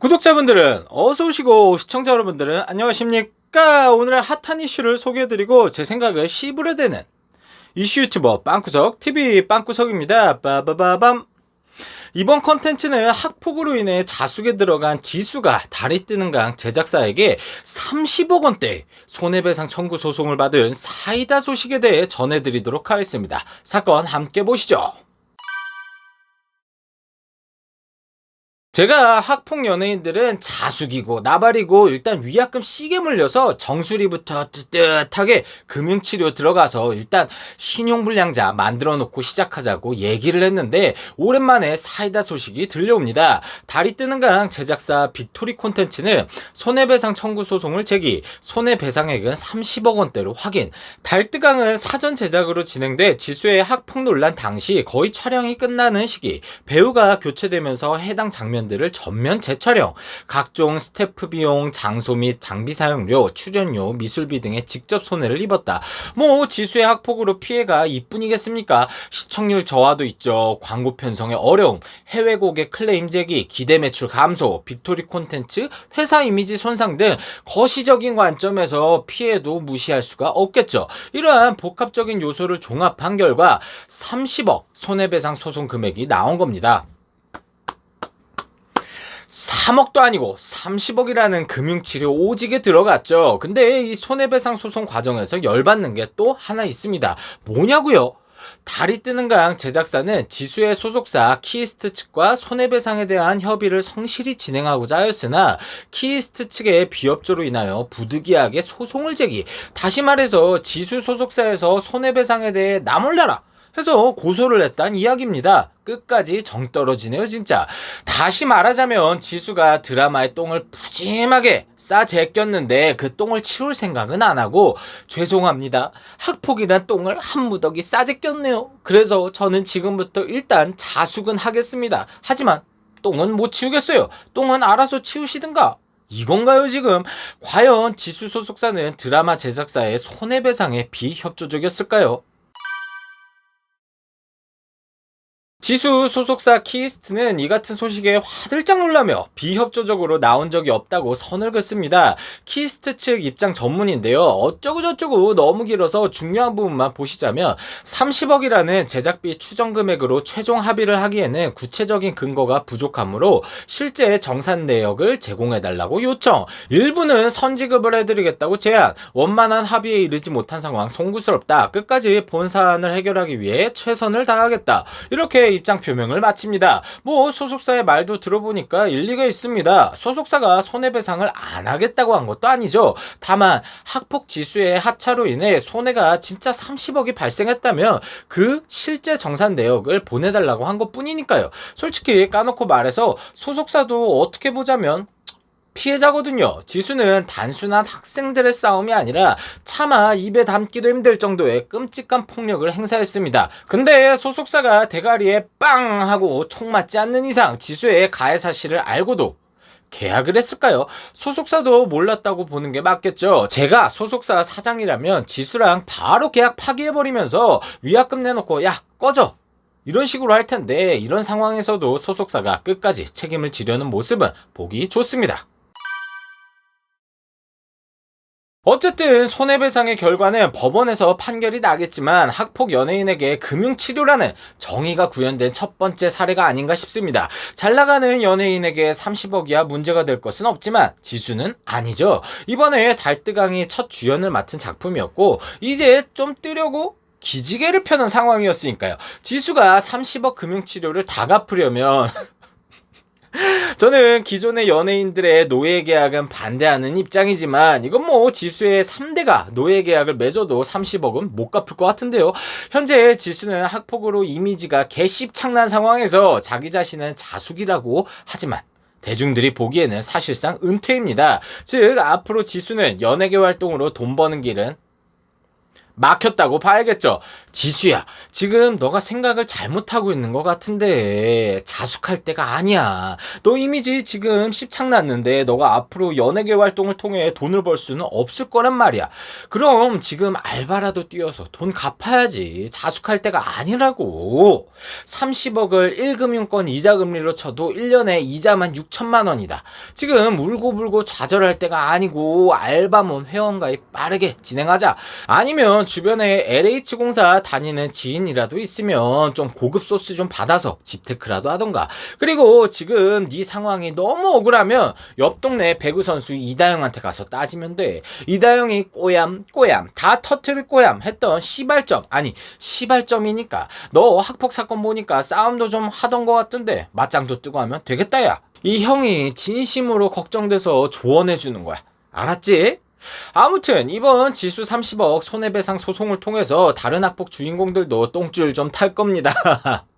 구독자분들은 어서 오시고 시청자 여러분들은 안녕하십니까 오늘의 핫한 이슈를 소개해드리고 제 생각을 씹으려대는 이슈 유튜버 빵구석 TV 빵구석입니다 빠바바밤 이번 컨텐츠는 학폭으로 인해 자숙에 들어간 지수가 다리 뜨는 강 제작사에게 30억 원대 손해배상 청구 소송을 받은 사이다 소식에 대해 전해드리도록 하겠습니다. 사건 함께 보시죠. 제가 학폭 연예인들은 자숙이고 나발이고 일단 위약금 시게 물려서 정수리부터 뜨뜻하게 금융치료 들어가서 일단 신용불량자 만들어 놓고 시작하자고 얘기를 했는데 오랜만에 사이다 소식이 들려옵니다. 다리 뜨는 강 제작사 빅토리 콘텐츠는 손해배상 청구 소송을 제기, 손해배상액은 30억 원대로 확인. 달뜨강은 사전 제작으로 진행돼 지수의 학폭 논란 당시 거의 촬영이 끝나는 시기 배우가 교체되면서 해당 장면 들을 전면 재촬영, 각종 스태프 비용, 장소 및 장비 사용료, 출연료, 미술비 등에 직접 손해를 입었다. 뭐 지수의 학폭으로 피해가 이뿐이겠습니까? 시청률 저하도 있죠. 광고 편성의 어려움, 해외 고객 클레임 제기, 기대 매출 감소, 빅토리 콘텐츠, 회사 이미지 손상 등 거시적인 관점에서 피해도 무시할 수가 없겠죠. 이러한 복합적인 요소를 종합한 결과 30억 손해배상 소송 금액이 나온 겁니다. 3억도 아니고 30억이라는 금융치료 오직에 들어갔죠. 근데 이 손해배상 소송 과정에서 열받는 게 또 하나 있습니다. 뭐냐고요? 다리 뜨는 강 제작사는 지수의 소속사 키이스트 측과 손해배상에 대한 협의를 성실히 진행하고자 하였으나 키이스트 측의 비협조로 인하여 부득이하게 소송을 제기. 다시 말해서 지수 소속사에서 손해배상에 대해 나 몰라라. 해서 고소를 했단 이야기입니다. 끝까지 정 떨어지네요, 진짜. 다시 말하자면 지수가 드라마의 똥을 푸짐하게 싸 제꼈는데 그 똥을 치울 생각은 안 하고 죄송합니다. 학폭이란 똥을 한 무더기 싸 제꼈네요. 그래서 저는 지금부터 일단 자숙은 하겠습니다. 하지만 똥은 못 치우겠어요. 똥은 알아서 치우시든가. 이건가요, 지금? 과연 지수 소속사는 드라마 제작사의 손해배상에 비협조적이었을까요? 지수 소속사 키이스트는 이 같은 소식에 화들짝 놀라며 비협조적으로 나온 적이 없다고 선을 긋습니다. 키이스트 측 입장 전문인데요. 어쩌고저쩌고 너무 길어서 중요한 부분만 보시자면 30억이라는 제작비 추정 금액으로 최종 합의를 하기에는 구체적인 근거가 부족하므로 실제 정산 내역을 제공해달라고 요청. 일부는 선지급을 해드리겠다고 제안. 원만한 합의에 이르지 못한 상황 송구스럽다. 끝까지 본 사안을 해결하기 위해 최선을 다하겠다. 이렇게 입장 표명을 마칩니다. 뭐 소속사의 말도 들어보니까 일리가 있습니다. 소속사가 손해배상을 안 하겠다고 한 것도 아니죠. 다만 학폭 지수의 하차로 인해 손해가 진짜 30억이 발생했다면 그 실제 정산 내역을 보내달라고 한 것뿐이니까요. 솔직히 까놓고 말해서 소속사도 어떻게 보자면 피해자거든요. 지수는 단순한 학생들의 싸움이 아니라 차마 입에 담기도 힘들 정도의 끔찍한 폭력을 행사했습니다. 근데 소속사가 대가리에 빵 하고 총 맞지 않는 이상 지수의 가해 사실을 알고도 계약을 했을까요? 소속사도 몰랐다고 보는 게 맞겠죠. 제가 소속사 사장이라면 지수랑 바로 계약 파기해버리면서 위약금 내놓고 야 꺼져 이런 식으로 할 텐데 이런 상황에서도 소속사가 끝까지 책임을 지려는 모습은 보기 좋습니다. 어쨌든 손해배상의 결과는 법원에서 판결이 나겠지만 학폭 연예인에게 금융치료라는 정의가 구현된 첫 번째 사례가 아닌가 싶습니다. 잘 나가는 연예인에게 30억 이야 문제가 될 것은 없지만 지수는 아니죠. 이번에 달뜨강이 첫 주연을 맡은 작품이었고 이제 좀 뜨려고 기지개를 펴는 상황이었으니까요. 지수가 30억 금융치료를 다 갚으려면 저는 기존의 연예인들의 노예 계약은 반대하는 입장이지만 이건 뭐 지수의 3대가 노예 계약을 맺어도 30억은 못 갚을 것 같은데요. 현재 지수는 학폭으로 이미지가 개씹창난 상황에서 자기 자신은 자숙이라고 하지만 대중들이 보기에는 사실상 은퇴입니다. 즉 앞으로 지수는 연예계 활동으로 돈 버는 길은 막혔다고 봐야겠죠. 지수야, 지금 너가 생각을 잘못하고 있는 것 같은데, 자숙할 때가 아니야. 너 이미지 지금 십창났는데, 너가 앞으로 연예계 활동을 통해 돈을 벌 수는 없을 거란 말이야. 그럼 지금 알바라도 뛰어서 돈 갚아야지. 자숙할 때가 아니라고. 30억을 1금융권 이자 금리로 쳐도 1년에 이자만 6천만 원이다. 지금 울고불고 좌절할 때가 아니고, 알바몬 회원가입 빠르게 진행하자. 아니면 주변에 LH공사 다니는 지인이라도 있으면 좀 고급 소스 좀 받아서 집테크라도 하던가. 그리고 지금 네 상황이 너무 억울하면 옆 동네 배구 선수 이다영한테 가서 따지면 돼. 이다영이 꼬얌 꼬얌 다 터트릴 꼬얌 했던 시발점 아니 시발점이니까 너 학폭 사건 보니까 싸움도 좀 하던 것 같던데 맞짱도 뜨고 하면 되겠다 야. 이 형이 진심으로 걱정돼서 조언해 주는 거야. 알았지? 아무튼 이번 지수 30억 손해배상 소송을 통해서 다른 학폭 주인공들도 똥줄 좀 탈 겁니다.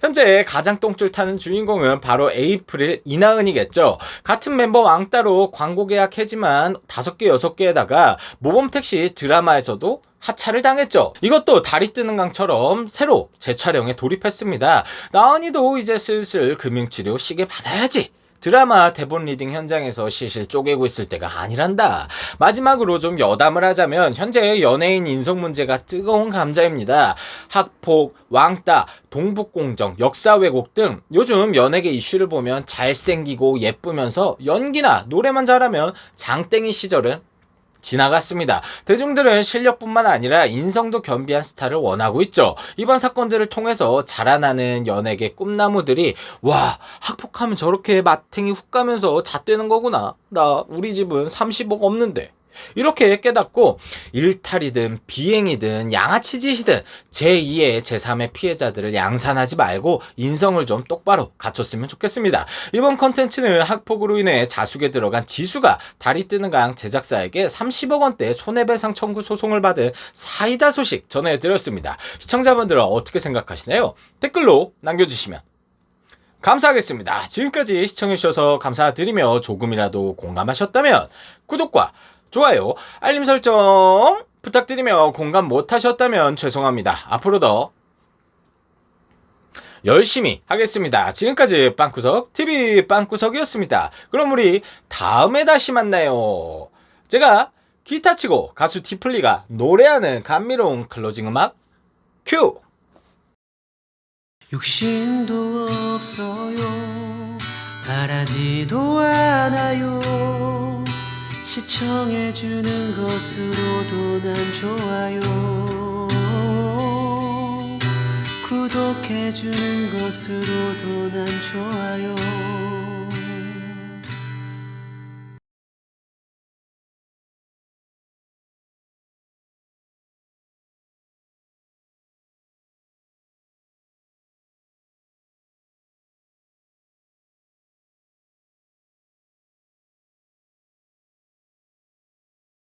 현재 가장 똥줄 타는 주인공은 바로 에이프릴 이나은이겠죠. 같은 멤버 왕따로 광고 계약 해지만 5개, 6개에다가 모범택시 드라마에서도 하차를 당했죠. 이것도 다리 뜨는 강처럼 새로 재촬영에 돌입했습니다. 나은이도 이제 슬슬 금융치료 시계 받아야지. 드라마 대본 리딩 현장에서 실실 쪼개고 있을 때가 아니란다. 마지막으로 좀 여담을 하자면 현재 연예인 인성 문제가 뜨거운 감자입니다. 학폭, 왕따, 동북공정, 역사 왜곡 등 요즘 연예계 이슈를 보면 잘생기고 예쁘면서 연기나 노래만 잘하면 장땡이 시절은 지나갔습니다. 대중들은 실력뿐만 아니라 인성도 겸비한 스타를 원하고 있죠. 이번 사건들을 통해서 자라나는 연예계 꿈나무들이 와 학폭하면 저렇게 마탱이 훅 가면서 잣되는 거구나. 나 우리 집은 30억 없는데. 이렇게 깨닫고 일탈이든 비행이든 양아치 짓이든 제2의 제3의 피해자들을 양산하지 말고 인성을 좀 똑바로 갖췄으면 좋겠습니다. 이번 컨텐츠는 학폭으로 인해 자숙에 들어간 지수가 다리 뜨는 강 제작사에게 30억 원대 손해배상 청구 소송을 받은 사이다 소식 전해드렸습니다. 시청자분들은 어떻게 생각하시나요? 댓글로 남겨주시면 감사하겠습니다. 지금까지 시청해주셔서 감사드리며 조금이라도 공감하셨다면 구독과 좋아요, 알림 설정 부탁드리며 공감 못하셨다면 죄송합니다. 앞으로도 열심히 하겠습니다. 지금까지 빵구석 TV 빵구석이었습니다. 그럼 우리 다음에 다시 만나요. 제가 기타 치고 가수 디플리가 노래하는 감미로운 클로징 음악 큐! 욕심도 없어요 바라지도 않아요 시청해주는 것으로도 난 좋아요. 구독해주는 것으로도 난 좋아요